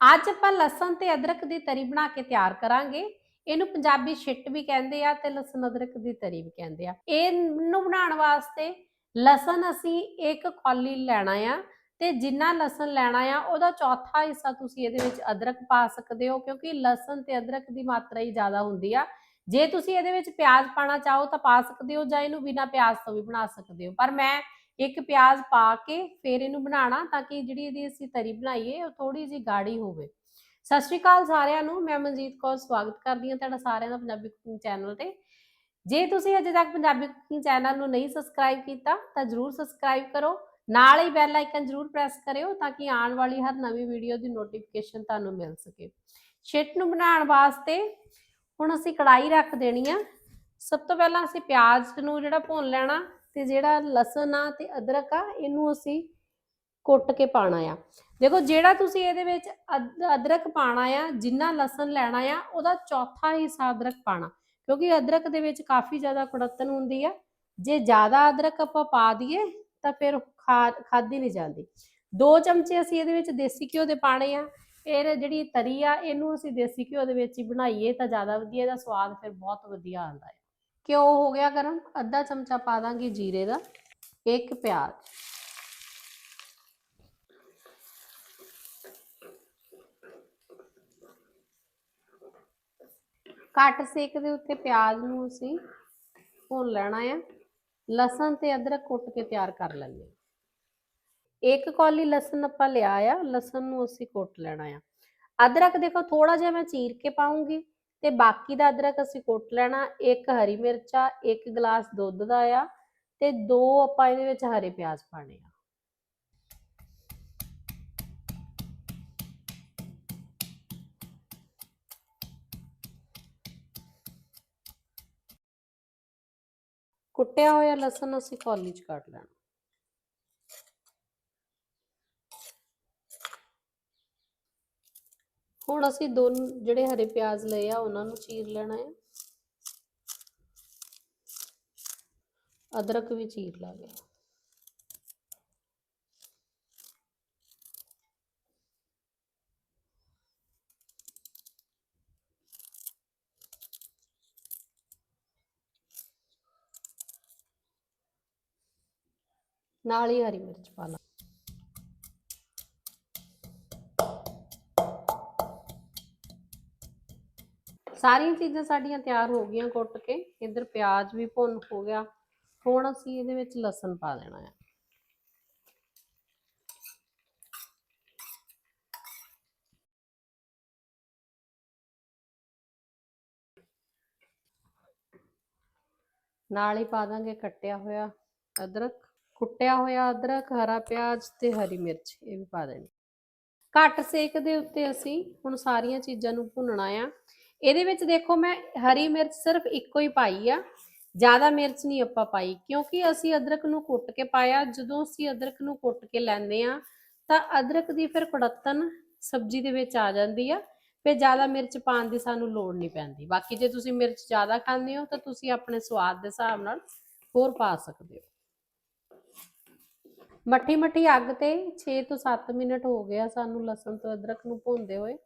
ਅੱਜ ਆਪਾਂ ਲਸਣ ਤੇ ਅਦਰਕ ਦੀ ਤਰੀ ਬਣਾ ਕੇ ਤਿਆਰ ਕਰਾਂਗੇ। ਇਹਨੂੰ ਪੰਜਾਬੀ ਛਿੱਟ ਵੀ ਕਹਿੰਦੇ ਆ ਤੇ ਲਸਣ ਅਦਰਕ ਦੀ ਤਰੀ ਵੀ ਕਹਿੰਦੇ ਆ। ਇਹਨੂੰ ਬਣਾਉਣ ਵਾਸਤੇ ਲਸਣ ਅਸੀਂ ਇੱਕ ਕੌਲੀ ਲੈਣਾ ਆ ਤੇ ਜਿੰਨਾ ਲਸਣ ਲੈਣਾ ਆ ਉਹਦਾ ਚੌਥਾ ਹਿੱਸਾ ਤੁਸੀਂ ਇਹਦੇ ਵਿੱਚ ਅਦਰਕ ਪਾ ਸਕਦੇ ਹੋ ਕਿਉਂਕਿ ਲਸਣ ਤੇ ਅਦਰਕ ਦੀ ਮਾਤਰਾ ਹੀ ਜ਼ਿਆਦਾ ਹੁੰਦੀ ਆ। ਜੇ ਤੁਸੀਂ ਇਹਦੇ ਵਿੱਚ ਪਿਆਜ਼ ਪਾਣਾ ਚਾਹੋ ਤਾਂ ਪਾ ਸਕਦੇ ਹੋ ਜਾਂ ਇਹਨੂੰ ਬਿਨਾ ਪਿਆਜ਼ ਤੋਂ ਵੀ ਬਣਾ ਸਕਦੇ ਹੋ। ਪਰ ਮੈਂ ਇੱਕ ਪਿਆਜ਼ ਪਾ ਕੇ ਫਿਰ ਇਹਨੂੰ ਬਣਾਉਣਾ ਤਾਂ ਕਿ ਜਿਹੜੀ ਇਹਦੀ ਅਸੀਂ ਤਰੀ ਬਣਾਈਏ, ਉਹ ਥੋੜੀ ਜਿਹੀ ਗਾੜੀ ਹੋਵੇ। ਸਤਿ ਸ਼੍ਰੀ ਅਕਾਲ ਸਾਰਿਆਂ ਨੂੰ, ਮੈਂ ਮਨਜੀਤ ਕੌਰ ਸਵਾਗਤ ਕਰਦੀ ਹਾਂ ਤੁਹਾਡਾ ਸਾਰਿਆਂ ਦਾ ਪੰਜਾਬੀ ਕੁਕਿੰਗ ਚੈਨਲ ਤੇ। ਜੇ ਤੁਸੀਂ ਅਜੇ ਤੱਕ ਪੰਜਾਬੀ ਕੁਕਿੰਗ ਚੈਨਲ ਨੂੰ ਨਹੀਂ ਸਬਸਕ੍ਰਾਈਬ ਕੀਤਾ, ਤਾਂ ਜਰੂਰ ਸਬਸਕ੍ਰਾਈਬ ਕਰੋ। ਨਾਲ ਹੀ ਬੈਲ ਆਈਕਨ ਜਰੂਰ ਪ੍ਰੈਸ ਕਰਿਓ ਤਾਂ ਕਿ ਆਉਣ ਵਾਲੀ ਹਰ ਨਵੀਂ ਵੀਡੀਓ ਦੀ ਨੋਟੀਫਿਕੇਸ਼ਨ ਤੁਹਾਨੂੰ ਮਿਲ ਸਕੇ। ਛਿੱਟ ਨੂੰ ਬਣਾਉਣ ਵਾਸਤੇ ਹੁਣ ਅਸੀਂ ਕੜਾਈ ਰੱਖ ਦੇਣੀ ਆ। ਸਭ ਤੋਂ ਪਹਿਲਾਂ ਅਸੀਂ ਪਿਆਜ਼ ਨੂੰ ਜਿਹੜਾ ਭੁੰਨ ਲੈਣਾ ਤੇ ਜਿਹੜਾ ਲਸਣ ਆ ਤੇ ਅਦਰਕ ਆ, ਇਹਨੂੰ ਅਸੀਂ ਕੁੱਟ ਕੇ ਪਾਣਾ ਆ। ਦੇਖੋ, ਜਿਹੜਾ ਤੁਸੀਂ ਇਹਦੇ ਵਿੱਚ ਅਦਰਕ ਪਾਣਾ ਆ, ਜਿੰਨਾ ਲਸਣ ਲੈਣਾ ਆ, ਉਹਦਾ ਚੌਥਾ ਹਿੱਸਾ ਅਦਰਕ ਪਾਣਾ। ਕਿਉਂਕਿ ਅਦਰਕ ਦੇ ਵਿੱਚ ਕਾਫੀ ਜ਼ਿਆਦਾ ਕੁੜੱਤਨ ਹੁੰਦੀ ਆ। ਜੇ ਜ਼ਿਆਦਾ ਅਦਰਕ ਆਪਾਂ ਪਾ ਦਈਏ, ਤਾਂ ਫਿਰ ਖਾ ਖਾਦੀ ਨਹੀਂ ਜਾਂਦੀ। ਦੋ ਚਮਚੇ ਅਸੀਂ ਇਹਦੇ ਵਿੱਚ ਦੇਸੀ ਘਿਓ ਦੇ ਪਾਣੇ ਆ। ਇਹ ਜਿਹੜੀ ਤਰੀ ਆ, ਇਹਨੂੰ ਅਸੀਂ ਦੇਸੀ ਘਿਓ ਦੇ ਵਿੱਚ ਹੀ ਬਣਾਈਏ ਤਾਂ ਜ਼ਿਆਦਾ ਵਧੀਆ ਇਹਦਾ ਸਵਾਦ ਫਿਰ ਬਹੁਤ ਵਧੀਆ ਆਉਂਦਾ ਹੈ ਘਿਓ ਹੋ ਗਿਆ ਗਰਮ? ਅੱਧਾ ਚਮਚਾ ਪਾ ਦਾਂਗੇ ਜੀਰੇ ਦਾ, ਇੱਕ ਪਿਆਜ਼। ਘੱਟ ਸੇਕ ਦੇ ਉੱਤੇ ਪਿਆਜ਼ ਨੂੰ ਅਸੀਂ ਭੁੰਨ ਲੈਣਾ ਆ। ਲਸਣ ਤੇ ਅਦਰਕ ਕੁੱਟ ਕੇ ਤਿਆਰ ਕਰ ਲੈਂਦੇ ਹਾਂ। ਇੱਕ ਕੌਲੀ ਲਸਣ ਆਪਾਂ ਲਿਆ ਆ, ਲਸਣ ਨੂੰ ਅਸੀਂ ਕੁੱਟ ਲੈਣਾ ਆ। ਅਦਰਕ ਦੇਖੋ ਥੋੜਾ ਜਿਹਾ ਮੈਂ ਚੀਰ ਕੇ ਪਾਉਂਗੀ ਤੇ ਬਾਕੀ ਦਾ ਅਦਰਕ ਅਸੀਂ ਕੁੱਟ ਲੈਣਾ, ਇੱਕ ਹਰੀ ਮਿਰਚਾ ਇੱਕ ਗਲਾਸ ਦੁੱਧ ਦਾ ਆ ਤੇ ਦੋ ਆਪਾਂ ਇਹਦੇ ਵਿੱਚ ਹਰੇ ਪਿਆਜ਼ ਪਾਣੇ ਆ। ਕੁੱਟਿਆ ਹੋਇਆ ਲਸਣ ਅਸੀਂ ਕੌਲੀ 'ਚ ਕੱਢ ਲੈਣਾ। ਹੁਣ ਅਸੀਂ ਦੋਨ ਜਿਹੜੇ ਹਰੇ ਪਿਆਜ਼ ਲਏ ਆ, ਉਹਨਾਂ ਨੂੰ ਚੀਰ ਲੈਣਾ ਹੈ। ਅਦਰਕ ਵੀ ਚੀਰ ਲਾਂਗੇ। ਨਾਲ ਹੀ ਹਰੀ ਮਿਰਚ ਪਾ ਲਾ। ਸਾਰੀਆਂ ਚੀਜ਼ਾਂ ਸਾਡੀਆਂ ਤਿਆਰ ਹੋ ਗਈਆਂ ਕੁੱਟ ਕੇ, ਇੱਧਰ ਪਿਆਜ਼ ਵੀ ਭੁੰਨ ਹੋ ਗਿਆ। ਹੁਣ ਅਸੀਂ ਇਹਦੇ ਵਿੱਚ ਲਸਣ ਪਾ ਦੇਣਾ ਹੈ ਨਾਲ ਹੀ ਪਾ ਦਾਂਗੇ ਕੱਟਿਆ ਹੋਇਆ ਅਦਰਕ, ਕੁੱਟਿਆ ਹੋਇਆ ਅਦਰਕ, ਹਰਾ ਪਿਆਜ਼ ਤੇ ਹਰੀ ਮਿਰਚ, ਇਹ ਵੀ ਪਾ ਦੇਣੀ। ਘੱਟ ਸੇਕ ਦੇ ਉੱਤੇ ਅਸੀਂ ਹੁਣ ਸਾਰੀਆਂ ਚੀਜ਼ਾਂ ਨੂੰ ਭੁੰਨਣਾ ਆ। ਇਹਦੇ ਵਿੱਚ ਦੇਖੋ ਮੈਂ ਹਰੀ ਮਿਰਚ ਸਿਰਫ ਇੱਕੋ ਹੀ ਪਾਈ ਆ, ਜ਼ਿਆਦਾ ਮਿਰਚ ਨਹੀਂ ਆਪਾਂ ਪਾਈ, ਕਿਉਂਕਿ ਅਸੀਂ ਅਦਰਕ ਨੂੰ ਕੁੱਟ ਕੇ ਪਾਇਆ, ਜਦੋਂ ਅਸੀਂ ਅਦਰਕ ਨੂੰ ਕੁੱਟ ਕੇ ਲੈਂਦੇ ਆ ਤਾਂ ਅਦਰਕ ਦੀ ਫਿਰ ਕੁੜੱਤਨ ਸਬਜ਼ੀ ਦੇ ਵਿੱਚ ਆ ਜਾਂਦੀ ਆ, ਫਿਰ ਜ਼ਿਆਦਾ ਮਿਰਚ ਪਾਉਣ ਦੀ ਸਾਨੂੰ ਲੋੜ ਨਹੀਂ ਪੈਂਦੀ। ਬਾਕੀ ਜੇ ਤੁਸੀਂ ਮਿਰਚ ਜ਼ਿਆਦਾ ਖਾਂਦੇ ਹੋ, ਤਾਂ ਤੁਸੀਂ ਆਪਣੇ ਸਵਾਦ ਦੇ ਹਿਸਾਬ ਨਾਲ ਹੋਰ ਪਾ ਸਕਦੇ ਹੋ। ਮੱਠੀ ਮੱਠੀ ਅੱਗ ਤੇ 6 ਤੋਂ 7 ਮਿੰਟ ਹੋ ਗਿਆ ਸਾਨੂੰ ਲਸਣ ਤੋਂ ਅਦਰਕ ਨੂੰ ਭੁੰਨਦੇ ਹੋਏ।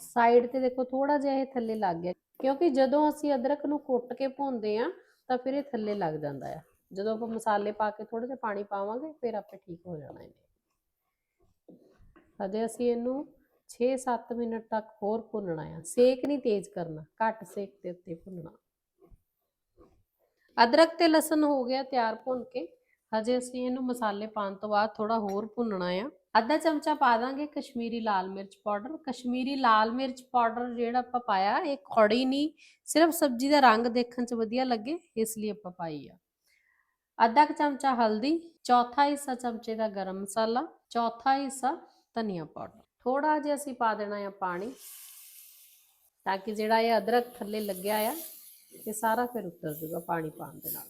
ਸਾਈਡ ਤੇ ਦੇਖੋ ਥੋੜਾ ਜਿਹਾ ਇਹ ਥੱਲੇ ਲੱਗ ਗਿਆ। ਕਿਉਂਕਿ ਜਦੋਂ ਅਸੀਂ ਅਦਰਕ ਨੂੰ ਕੁੱਟ ਕੇ ਭੁੰਨਦੇ ਆ ਤਾਂ ਫਿਰ ਇਹ ਥੱਲੇ ਲੱਗ ਜਾਂਦਾ ਆ। ਜਦੋਂ ਆਪਾਂ ਮਸਾਲੇ ਪਾ ਕੇ ਥੋੜਾ ਜਿਹਾ ਪਾਣੀ ਪਾਵਾਂਗੇ, ਫਿਰ ਆਪੇ ਠੀਕ ਹੋ ਜਾਣਾ ਇਹਨੇ। ਅਜੇ ਅਸੀਂ ਇਹਨੂੰ 6-7 ਮਿੰਟ ਤੱਕ ਹੋਰ ਭੁੰਨਣਾ ਆ। ਸੇਕ ਨਹੀਂ ਤੇਜ਼ ਕਰਨਾ, ਘੱਟ ਸੇਕ ਦੇ ਉੱਤੇ ਭੁੰਨਣਾ। ਅਦਰਕ ਤੇ ਲਸਣ ਹੋ ਗਿਆ ਤਿਆਰ ਭੁੰਨ ਕੇ। ਹਜੇ ਅਸੀਂ ਇਹਨੂੰ ਮਸਾਲੇ ਪਾਉਣ ਤੋਂ ਬਾਅਦ ਥੋੜਾ ਹੋਰ ਭੁੰਨਣਾ ਆ। ਅੱਧਾ ਚਮਚਾ ਪਾ ਦਾਂਗੇ ਕਸ਼ਮੀਰੀ ਲਾਲ ਮਿਰਚ ਪਾਊਡਰ। ਕਸ਼ਮੀਰੀ ਲਾਲ ਮਿਰਚ ਪਾਊਡਰ ਜਿਹੜਾ ਆਪਾਂ ਪਾਇਆ, ਇਹ ਖੜੀ ਨਹੀਂ, ਸਿਰਫ ਸਬਜ਼ੀ ਦਾ ਰੰਗ ਦੇਖਣ 'ਚ ਵਧੀਆ ਲੱਗੇ, ਇਸ ਲਈ ਆਪਾਂ ਪਾਈ ਆ। ਅੱਧਾ ਕੁ ਚਮਚਾ ਹਲਦੀ, ਚੌਥਾ ਹਿੱਸਾ ਚਮਚੇ ਦਾ ਗਰਮ ਮਸਾਲਾ, ਚੌਥਾ ਹਿੱਸਾ ਧਨੀਆ ਪਾਊਡਰ। ਥੋੜਾ ਜਿਹਾ ਅਸੀਂ ਪਾ ਦੇਣਾ ਆ ਪਾਣੀ, ਤਾਂ ਕਿ ਜਿਹੜਾ ਇਹ ਅਦਰਕ ਥੱਲੇ ਲੱਗਿਆ ਆ, ਇਹ ਸਾਰਾ ਫਿਰ ਉਤਰ ਜਾਊਗਾ ਪਾਣੀ ਪਾਉਣ ਦੇ ਨਾਲ।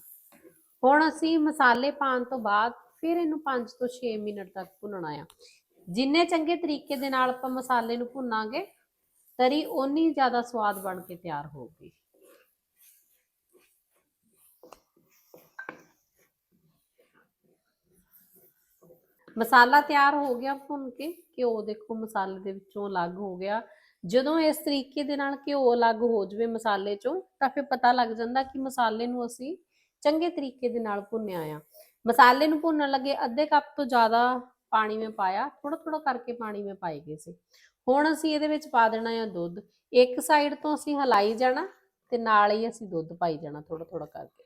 ਹੁਣ ਅਸੀਂ ਮਸਾਲੇ ਪਾਉਣ ਤੋਂ ਬਾਅਦ ਫਿਰ ਇਹਨੂੰ 5 ਤੋਂ 6 ਮਿੰਟ ਤੱਕ ਭੁੰਨਣਾ ਆ। ਜਿੰਨੇ ਚੰਗੇ ਤਰੀਕੇ ਦੇ ਨਾਲ ਆਪਾਂ ਮਸਾਲੇ ਨੂੰ ਭੁੰਨਾਂਗੇ, ਤਰੀ ਓਨੀ ਜ਼ਿਆਦਾ ਸਵਾਦ ਬਣ ਕੇ ਤਿਆਰ ਹੋਊਗੀ। ਮਸਾਲਾ ਤਿਆਰ ਹੋ ਗਿਆ ਭੁੰਨ ਕੇ, ਘਿਓ ਦੇਖੋ ਮਸਾਲੇ ਦੇ ਵਿੱਚੋਂ ਅਲੱਗ ਹੋ ਗਿਆ। ਜਦੋਂ ਇਸ ਤਰੀਕੇ ਦੇ ਨਾਲ ਘਿਓ ਅਲੱਗ ਹੋ ਜਵੇ ਮਸਾਲੇ ਚੋਂ, ਤਾਂ ਫਿਰ ਪਤਾ ਲੱਗ ਜਾਂਦਾ ਕਿ ਮਸਾਲੇ ਨੂੰ ਅਸੀਂ ਚੰਗੇ ਤਰੀਕੇ ਦੇ ਨਾਲ ਭੁੰਨਿਆ ਆ। ਮਸਾਲੇ ਨੂੰ ਭੁੰਨਣ ਲੱਗੇ, ਅੱਧੇ ਕੱਪ ਤੋਂ ਜ਼ਿਆਦਾ ਪਾਣੀ ਮੈਂ ਪਾਇਆ ਥੋੜਾ ਥੋੜਾ ਕਰਕੇ ਪਾਣੀ ਮੈਂ ਪਾਈ ਗਏ ਸੀ। ਹੁਣ ਅਸੀਂ ਇਹਦੇ ਵਿੱਚ ਪਾ ਦੇਣਾ ਆ ਦੁੱਧ। ਇੱਕ ਸਾਈਡ ਤੋਂ ਅਸੀਂ ਹਲਾਈ ਜਾਣਾ ਤੇ ਨਾਲ ਹੀ ਅਸੀਂ ਦੁੱਧ ਪਾਈ ਜਾਣਾ ਥੋੜਾ ਥੋੜਾ ਕਰਕੇ।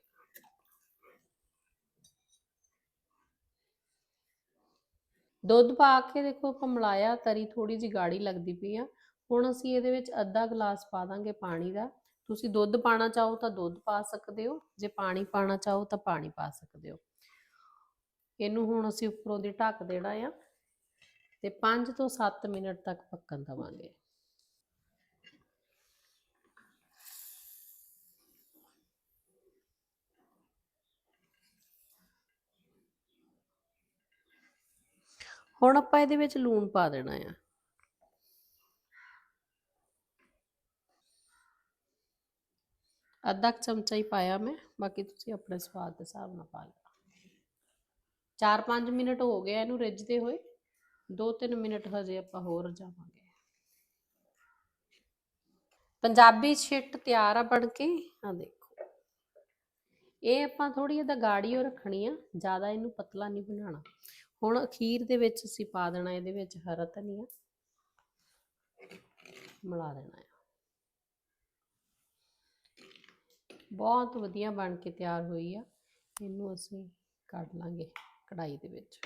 ਦੁੱਧ ਪਾ ਕੇ ਦੇਖੋ ਆਪਾਂ ਮਲਾਇਆ, ਤਰੀ ਥੋੜੀ ਜਿਹੀ ਗਾੜੀ ਲੱਗਦੀ ਪਈ ਆ। ਹੁਣ ਅਸੀਂ ਇਹਦੇ ਵਿੱਚ ਅੱਧਾ ਗਲਾਸ ਪਾ ਦਾਂਗੇ ਪਾਣੀ ਦਾ। ਤੁਸੀਂ ਦੁੱਧ ਪਾਣਾ ਚਾਹੋ ਤਾਂ ਦੁੱਧ ਪਾ ਸਕਦੇ ਹੋ, ਜੇ ਪਾਣੀ ਪਾਣਾ ਚਾਹੋ ਤਾਂ ਪਾਣੀ ਪਾ ਸਕਦੇ ਹੋ। ਇਹਨੂੰ ਹੁਣ ਅਸੀਂ ਉੱਪਰੋਂ ਦੀ ਢੱਕ ਦੇਣਾ ਆ ਤੇ 5 ਤੋਂ 7 ਮਿੰਟ ਤੱਕ ਪੱਕਣ ਦਵਾਂਗੇ। ਹੁਣ ਆਪਾਂ ਇਹਦੇ ਵਿੱਚ ਲੂਣ ਪਾ ਦੇਣਾ ਆ। ਅੱਧਾ ਕੁ ਚਮਚਾ ਹੀ ਪਾਇਆ ਮੈਂ, ਬਾਕੀ ਤੁਸੀਂ ਆਪਣੇ ਸਵਾਦ ਦੇ ਹਿਸਾਬ ਨਾਲ ਪਾ ਲਓ। 4-5 ਮਿੰਟ ਹੋ ਗਏ ਇਹਨੂੰ ਰਿੱਝਦੇ ਹੋਏ। 2-3 ਮਿੰਟ ਹਜੇ ਆਪਾਂ ਹੋਰ ਜਾਵਾਂਗੇ ਪੰਜਾਬੀ ਛਿੱਟ ਤਿਆਰ ਆ ਬਣ ਕੇ। ਆ ਦੇਖੋ। ਇਹ ਆਪਾਂ ਥੋੜੀ ਇਹਦਾ ਗਾੜੀ ਰੱਖਣੀ ਆ। ਜ਼ਿਆਦਾ ਇਹਨੂੰ ਪਤਲਾ ਨਹੀਂ ਬਣਾਉਣਾ। ਹੁਣ ਅਖੀਰ ਦੇ ਵਿੱਚ ਅਸੀਂ ਪਾ ਦੇਣਾ, ਇਹਦੇ ਵਿੱਚ ਹਰਾ ਧਨੀਆ। ਮਿਲਾ ਦੇਣਾ ਹੈ ਬਹੁਤ ਵਧੀਆ ਬਣ ਕੇ ਤਿਆਰ ਹੋਈ ਆ। ਇਹਨੂੰ ਅਸੀਂ ਕੱਢ ਲਾਂਗੇ। ਕੜਾਈ ਦੇ ਵਿੱਚ।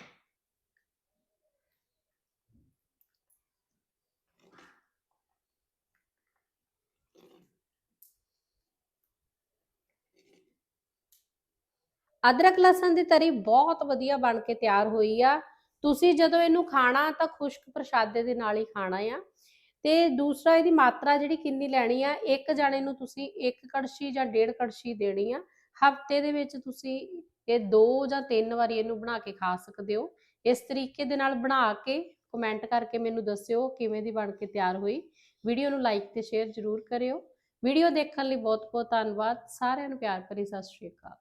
ਅਦਰਕ ਲਸਣ ਦੀ ਤਰੀ ਬਹੁਤ ਵਧੀਆ ਬਣ ਕੇ ਤਿਆਰ ਹੋਈ ਆ। ਤੁਸੀਂ ਜਦੋਂ ਇਹਨੂੰ ਖਾਣਾ ਤਾਂ ਖੁਸ਼ਕ ਪ੍ਰਸ਼ਾਦੇ ਦੇ ਨਾਲ ਹੀ ਖਾਣਾ ਆ। ਤੇ ਦੂਸਰਾ ਇਹਦੀ ਮਾਤਰਾ ਜਿਹੜੀ ਕਿੰਨੀ ਲੈਣੀ ਆ, ਇੱਕ ਜਣੇ ਨੂੰ ਤੁਸੀਂ ਇੱਕ ਕੜਛੀ ਜਾਂ ਡੇਢ ਕੜਛੀ ਦੇਣੀ ਆ। ਹਫ਼ਤੇ ਦੇ ਵਿੱਚ ਤੁਸੀਂ ਇਹ ਦੋ ਜਾਂ ਤਿੰਨ ਵਾਰੀ ਇਹਨੂੰ ਬਣਾ ਕੇ ਖਾ ਸਕਦੇ ਹੋ। ਇਸ ਤਰੀਕੇ ਦੇ ਨਾਲ ਬਣਾ ਕੇ ਕਮੈਂਟ ਕਰਕੇ ਮੈਨੂੰ ਦੱਸਿਓ ਕਿਵੇਂ ਦੀ ਬਣ ਕੇ ਤਿਆਰ ਹੋਈ। ਵੀਡੀਓ ਨੂੰ ਲਾਈਕ ਤੇ ਸ਼ੇਅਰ ਜ਼ਰੂਰ ਕਰਿਓ। ਵੀਡੀਓ ਦੇਖਣ ਲਈ ਬਹੁਤ ਬਹੁਤ ਧੰਨਵਾਦ। ਸਾਰਿਆਂ ਨੂੰ ਪਿਆਰ ਭਰੀ ਸਤਿ ਸ਼੍ਰੀ ਅਕਾਲ।